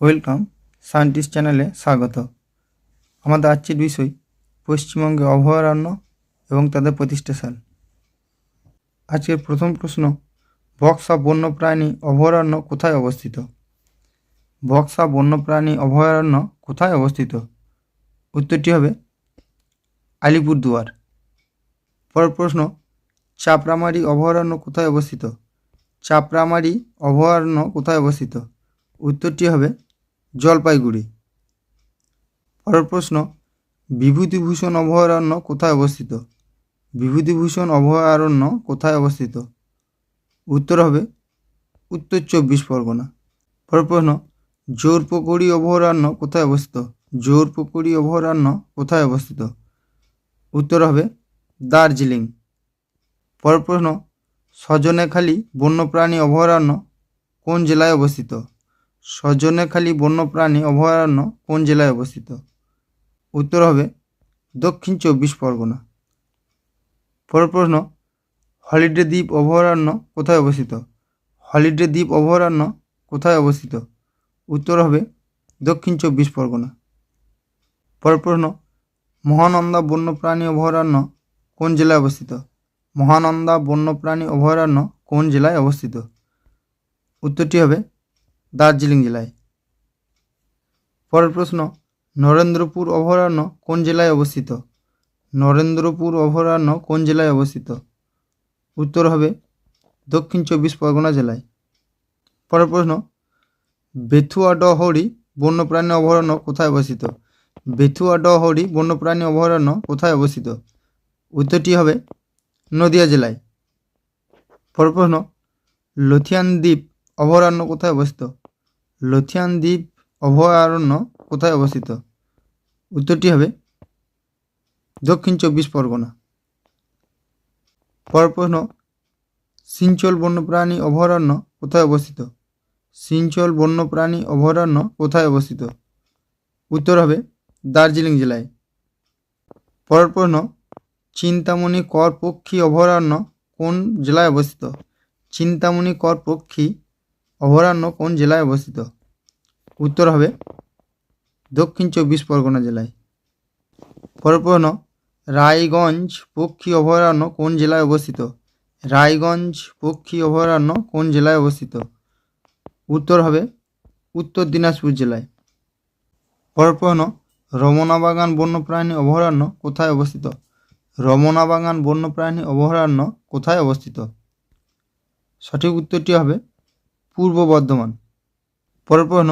Welcome, scientist চ্যানেলে স্বাগত। আমাদের আজকের বিষয়, পশ্চিমবঙ্গে অভয়ারণ্য এবং তাদের প্রতিষ্ঠা সাল। আজকের প্রথম প্রশ্ন, বক্সা বন্যপ্রাণী অভয়ারণ্য কোথায় অবস্থিত? বক্সা বন্যপ্রাণী অভয়ারণ্য কোথায় অবস্থিত? উত্তরটি হবে আলিপুরদুয়ার। পরের প্রশ্ন চাপড়ামারি অভয়ারণ্য কোথায় অবস্থিত? চাপড়ামারি অভয়ারণ্য কোথায় অবস্থিত? উত্তরটি হবে জলপাইগুড়ি। পরের প্রশ্ন, বিভূতিভূষণ অভয়ারণ্য কোথায় অবস্থিত? বিভূতিভূষণ অভয়ারণ্য কোথায় অবস্থিত? উত্তর হবে উত্তর চব্বিশ পরগনা। পরের প্রশ্ন, জোরপুকুরি অভয়ারণ্য কোথায় অবস্থিত? জোরপুকুরি অভয়ারণ্য কোথায় অবস্থিত? উত্তর হবে দার্জিলিং। পরের প্রশ্ন, সজনেখালি বন্যপ্রাণী অভয়ারণ্য কোন জেলায় অবস্থিত? সজনেখালি বন্যপ্রাণী অভয়ারণ্য কোন জেলায় অবস্থিত? উত্তর হবে দক্ষিণ চব্বিশ পরগনা। পরের প্রশ্ন, হলিডে দ্বীপ অভয়ারণ্য কোথায় অবস্থিত? হলিডে দ্বীপ অভয়ারণ্য কোথায় অবস্থিত? উত্তর হবে দক্ষিণ চব্বিশ পরগনা। পরের প্রশ্ন, মহানন্দা বন্যপ্রাণী অভয়ারণ্য কোন জেলায় অবস্থিত? মহানন্দা বন্যপ্রাণী অভয়ারণ্য কোন জেলায় অবস্থিত? উত্তরটি হবে দার্জিলিং জেলায়। পরের প্রশ্ন, নরেন্দ্রপুর অভয়ারণ্য কোন জেলায় অবস্থিত? নরেন্দ্রপুর অভয়ারণ্য কোন জেলায় অবস্থিত? উত্তর হবে দক্ষিণ চব্বিশ পরগনা জেলায়। পরের প্রশ্ন, বেথুয়াডহরি বন্যপ্রাণী অভয়ারণ্য কোথায় অবস্থিত? বেথুয়াডহরি বন্যপ্রাণী অভয়ারণ্য কোথায় অবস্থিত? উত্তরটি হবে নদিয়া জেলায়। পরের প্রশ্ন লথিয়ান দ্বীপ অভয়ারণ্য কোথায় অবস্থিত? লথিয়ান দ্বীপ অভয়ারণ্য কোথায় অবস্থিত? উত্তরটি হবে দক্ষিণ চব্বিশ পরগনা। পর প্রশ্ন, সিঞ্চল বন্যপ্রাণী অভয়ারণ্য কোথায় অবস্থিত? সিঞ্চল বন্যপ্রাণী অভয়ারণ্য কোথায় অবস্থিত? উত্তর হবে দার্জিলিং জেলায়। পরের প্রশ্ন, চিন্তামণি কর পক্ষী অভয়ারণ্য কোন জেলায় অবস্থিত? চিন্তামণি কর পক্ষী অভয়ারণ্য কোন জেলায় অবস্থিত? উত্তর হবে দক্ষিণ চব্বিশ পরগনা জেলায়। পরের রায়গঞ্জ পক্ষী অভয়ারণ্য কোন জেলায় অবস্থিত? রায়গঞ্জ পক্ষী অভয়ারণ্য কোন জেলায় অবস্থিত? উত্তর হবে উত্তর দিনাজপুর জেলায়। পরের প্রশ্ন রমনাবাগান বন্যপ্রাণী অভয়ারণ্য কোথায় অবস্থিত? রমনাবাগান বন্যপ্রাণী অভয়ারণ্য কোথায় অবস্থিত? সঠিক উত্তরটি হবে পূর্ব বর্ধমান। পরের প্রশ্ন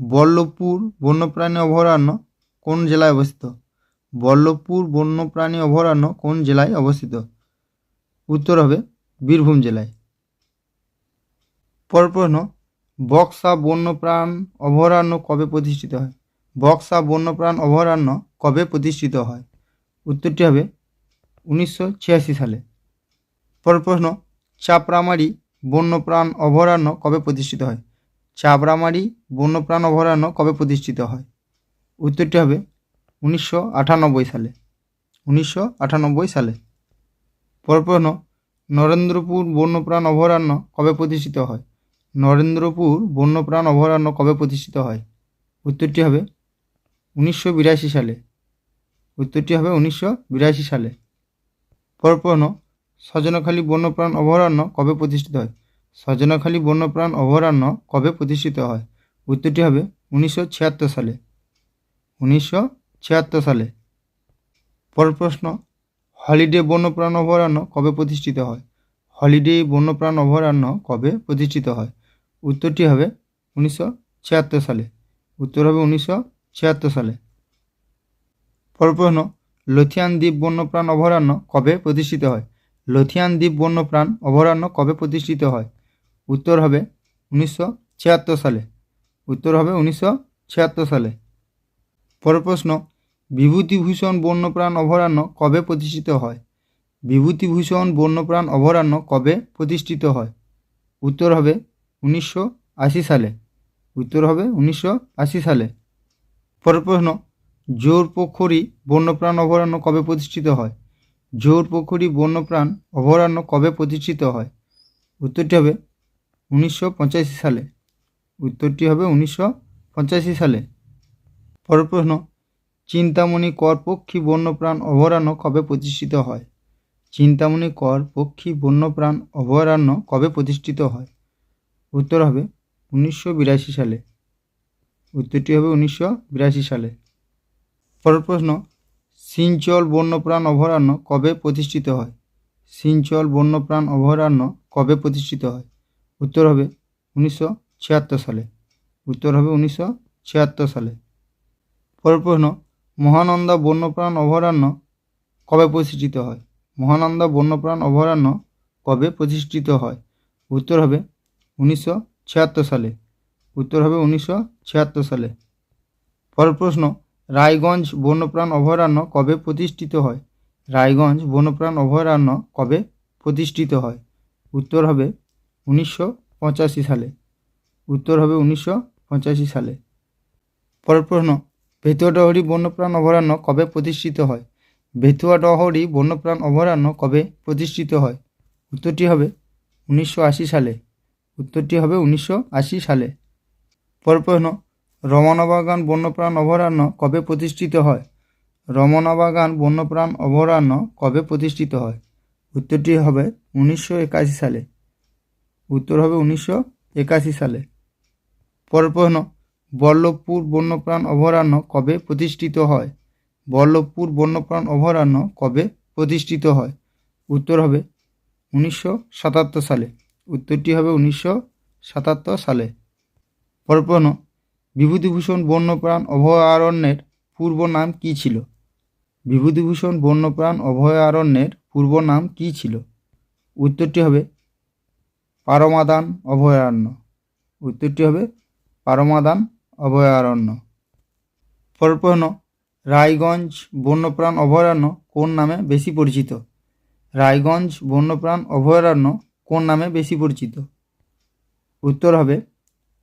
বল্লভপুর বন্যপ্রাণী অভয়ারণ্য কোন জেলায় অবস্থিত? বল্লভপুর বন্যপ্রাণী অভয়ারণ্য কোন জেলায় অবস্থিত? উত্তর হবে বীরভূম জেলায়। পরের প্রশ্ন, বক্সা বন্যপ্রাণ অভয়ারণ্য কবে প্রতিষ্ঠিত হয়? বক্সা বন্যপ্রাণ অভয়ারণ্য কবে প্রতিষ্ঠিত হয়? উত্তরটি হবে উনিশশো ছিয়াশি সালে। পরের প্রশ্ন চাপড়ামারি বন্যপ্রাণ অভয়ারণ্য কবে প্রতিষ্ঠিত হয়? চাপড়ামারি বন্যপ্রাণ অভয়ারণ্য কবে প্রতিষ্ঠিত হয়? উত্তরটি হবে উনিশশো আটানব্বই সালে। উনিশশো আটানব্বই সালে। পরের প্রশ্ন নরেন্দ্রপুর বন্যপ্রাণ অভয়ারণ্য কবে প্রতিষ্ঠিত হয়? নরেন্দ্রপুর বন্যপ্রাণ অভয়ারণ্য কবে প্রতিষ্ঠিত হয়? উত্তরটি হবে উনিশশো বিরাশি সালে। উত্তরটি হবে উনিশশো বিরাশি সালে। পরের প্রশ্ন সজনাখালী বন্যপ্রাণ অভয়ারণ্য কবে প্রতিষ্ঠিত হয়? সজনাখালী বন্যপ্রাণ অভয়ারণ্য কবে প্রতিষ্ঠিত হয়? উত্তরটি হবে উনিশশো ছিয়াত্তর সালে। উনিশশো ছিয়াত্তর সালে। পর প্রশ্ন, হলিডে বন্যপ্রাণ অভয়ারণ্য কবে প্রতিষ্ঠিত হয়? হলিডে বন্যপ্রাণ অভয়ারণ্য কবে প্রতিষ্ঠিত হয়? উত্তরটি হবে উনিশশো ছিয়াত্তর সালে। উত্তর হবে উনিশশো ছিয়াত্তর সালে। পর প্রশ্ন, লথিয়ান দ্বীপ বন্যপ্রাণ অভয়ারণ্য কবে প্রতিষ্ঠিত হয়? লথিয়ান দ্বীপ বন্যপ্রাণ অভয়ারণ্য কবে প্রতিষ্ঠিত হয়? উত্তর হবে উনিশশো ছিয়াত্তর সালে। উত্তর হবে উনিশশো ছিয়াত্তর সালে। পরের প্রশ্ন, বিভূতিভূষণ বন্যপ্রাণ অভয়ারণ্য কবে প্রতিষ্ঠিত হয়? বিভূতিভূষণ বন্যপ্রাণ অভয়ারণ্য কবে প্রতিষ্ঠিত হয়? উত্তর হবে উনিশশো আশি সালে। উত্তর হবে উনিশশো আশি সালে। পরের প্রশ্ন জোর পোখরি বন্যপ্রাণ অভয়ারণ্য কবে প্রতিষ্ঠিত হয়? জোর বন্যপ্রাণ অভয়ারণ্য কবে প্রতিষ্ঠিত হয়? উত্তরটি হবে উনিশশো পঁচাশি সালে। উত্তরটি হবে উনিশশো পঁচাশি সালে। পরের প্রশ্ন, চিন্তামণি কর পক্ষী বন্যপ্রাণ অভয়ারণ্য কবে প্রতিষ্ঠিত হয়? চিন্তামণি কর পক্ষী বন্যপ্রাণ অভয়ারণ্য কবে প্রতিষ্ঠিত হয়? উত্তর হবে উনিশশো বিরাশি সালে। উত্তরটি হবে উনিশশো বিরাশি সালে। পরের প্রশ্ন, সিঞ্চল বন্যপ্রাণ অভয়ারণ্য কবে প্রতিষ্ঠিত হয়? সিঞ্চল বন্যপ্রাণ অভয়ারণ্য কবে প্রতিষ্ঠিত হয়? উত্তর হবে উনিশশো ছিয়াত্তর সালে। উত্তর হবে উনিশশো ছিয়াত্তর সালে। পরের প্রশ্ন, মহানন্দা বন্যপ্রাণ অভয়ারণ্য কবে প্রতিষ্ঠিত হয়? মহানন্দা বন্যপ্রাণ অভয়ারণ্য কবে প্রতিষ্ঠিত হয়? উত্তর হবে উনিশশো ছিয়াত্তর সালে। উত্তর হবে উনিশশো ছিয়াত্তর সালে। পরের প্রশ্ন, রায়গঞ্জ বন্যপ্রাণ অভয়ারণ্য কবে প্রতিষ্ঠিত হয়? রায়গঞ্জ বন্যপ্রাণ অভয়ারণ্য কবে প্রতিষ্ঠিত হয়? উত্তর হবে উনিশশো পঁচাশি সালে। উত্তর হবে উনিশশো পঁচাশি সালে। পরের প্রশ্ন ভেতুয়াডহরি বন্যপ্রাণ অভয়ারণ্য কবে প্রতিষ্ঠিত হয়? ভেতুয়াডহরি বন্যপ্রাণ অভয়ারণ্য কবে প্রতিষ্ঠিত হয়? উত্তরটি হবে উনিশশো আশি সালে। উত্তরটি হবে উনিশশো আশি সালে। পরের প্রশ্ন বন্যপ্রাণ অভয়ারণ্য কবে প্রতিষ্ঠিত হয়? রমণাবাগান বন্যপ্রাণ অভয়ারণ্য কবে প্রতিষ্ঠিত হয়? উত্তরটি হবে উনিশশো একাশি সালে। উত্তর হবে উনিশশো একাশি সালে। পরের প্রশ্ন বল্লভপুর বন্যপ্রাণ অভয়ারণ্য কবে প্রতিষ্ঠিত হয়? বল্লভপুর বন্যপ্রাণ অভয়ারণ্য কবে প্রতিষ্ঠিত হয়? উত্তর হবে উনিশশো সাতাত্তর সালে। উত্তরটি হবে উনিশশো সাতাত্তর সালে। পরের প্রশ্ন বিভূতিভূষণ বন্যপ্রাণ অভয়ারণ্যের পূর্ব নাম কী ছিল? বিভূতিভূষণ বন্যপ্রাণ অভয়ারণ্যের পূর্ব নাম কী ছিল? উত্তরটি হবে পারমাদান অভয়ারণ্য। উত্তরটি হবে পারমাদান অভয়ারণ্য। পরের প্রশ্ন রায়গঞ্জ বন্যপ্রাণ অভয়ারণ্য কোন নামে বেশি পরিচিত? রায়গঞ্জ বন্যপ্রাণ অভয়ারণ্য কোন নামে বেশি পরিচিত? উত্তর হবে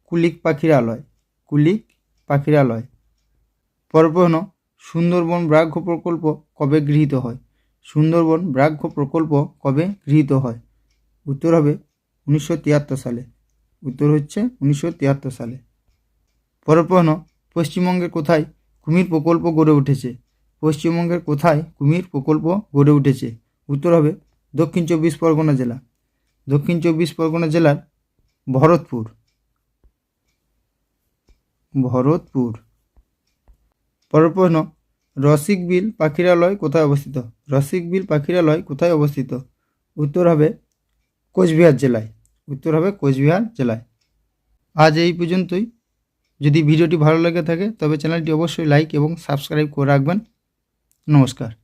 কুলিক পাখিরালয় কুলিক পাখিরালয় পরের প্রশ্ন সুন্দরবন ব্রাঘ্য প্রকল্প কবে গৃহীত হয়? সুন্দরবন ব্রাঘ্য প্রকল্প কবে গৃহীত হয়? উত্তর হবে উনিশশো তিয়াত্তর সালে। উত্তর হচ্ছে উনিশশো তিয়াত্তর সালে। পরের প্রশ্ন পশ্চিমবঙ্গের কোথায় কুমির প্রকল্প গড়ে উঠেছে? পশ্চিমবঙ্গের কোথায় কুমির প্রকল্প গড়ে উঠেছে? উত্তর হবে দক্ষিণ চব্বিশ পরগনা জেলা। দক্ষিণ চব্বিশ পরগনা জেলার ভরতপুর। ভরতপুর। পরের প্রশ্ন, রসিক বিল পাখিরালয় কোথায় অবস্থিত? রসিক বিল পাখিরালয় কোথায় অবস্থিত? উত্তর হবে কোচবিহার জেলায়। উত্তর হবে কোচবিহার জেলায়। আজ এই পর্যন্তই। যদি ভিডিওটি ভালো লেগে থাকে, তবে চ্যানেলটি অবশ্যই লাইক এবং সাবস্ক্রাইব করে রাখবেন। নমস্কার।